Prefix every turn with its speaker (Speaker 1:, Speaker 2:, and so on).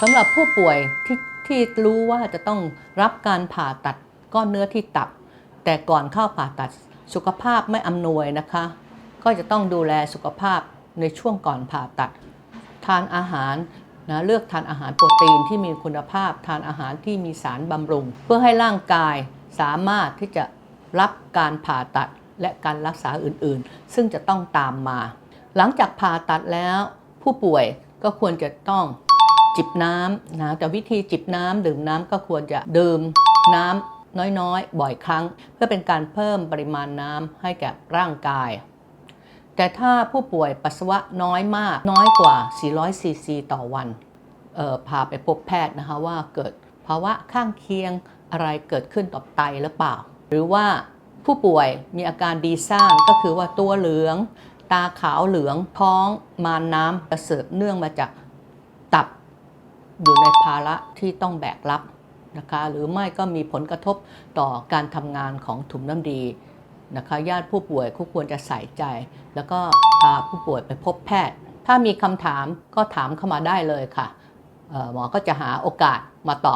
Speaker 1: สำหรับผู้ป่วยที่ที่รู้ว่าจะต้องรับการผ่าตัดก้อนเนื้อที่ตับ แต่ก่อนเข้าผ่าตัดสุขภาพไม่อำนวยนะคะ ก็จะต้องดูแลสุขภาพในช่วงก่อนผ่าตัด ทานอาหารนะเลือกทานอาหารโปรตีนที่มีคุณภาพ ทานอาหารที่มีสารบำรุง เพื่อให้ร่างกายสามารถที่จะรับการผ่าตัดและการรักษาอื่นๆ ซึ่งจะต้องตามมา หลังจากผ่าตัดแล้ว ผู้ป่วยก็ควรจะต้อง จิบน้ำนะแต่วิธีจิบน้ำดื่มน้ำก็ควรจะดื่มน้ำน้อยๆ บ่อยครั้ง เพื่อเป็นการเพิ่มปริมาณน้ำให้แก่ร่างกาย แต่ถ้าผู้ป่วยปัสสาวะน้อยมากน้อยกว่า 400 ซีซีต่อวันออพาไปพบแพทย์นะคะว่าเกิดภาวะข้างเคียงอะไรเกิดขึ้นต่อไตหรือเปล่า หรือว่าผู้ป่วยมีอาการดีซ่านก็คือว่าตัวเหลือง ตาขาวเหลืองท้อง มานน้ำประเสริฐเนื่องมาจากตับ อยู่ในภาระที่ต้องแบกรับนะคะหรือไม่ก็มีผลกระทบต่อการทำงานของถุงน้ำดีนะคะญาติผู้ป่วยควรจะใส่ใจ แล้วก็พาผู้ป่วยไปพบแพทย์ ถ้ามีคำถามก็ถามเข้ามาได้เลยค่ะหมอก็จะหาโอกาสมาตอบ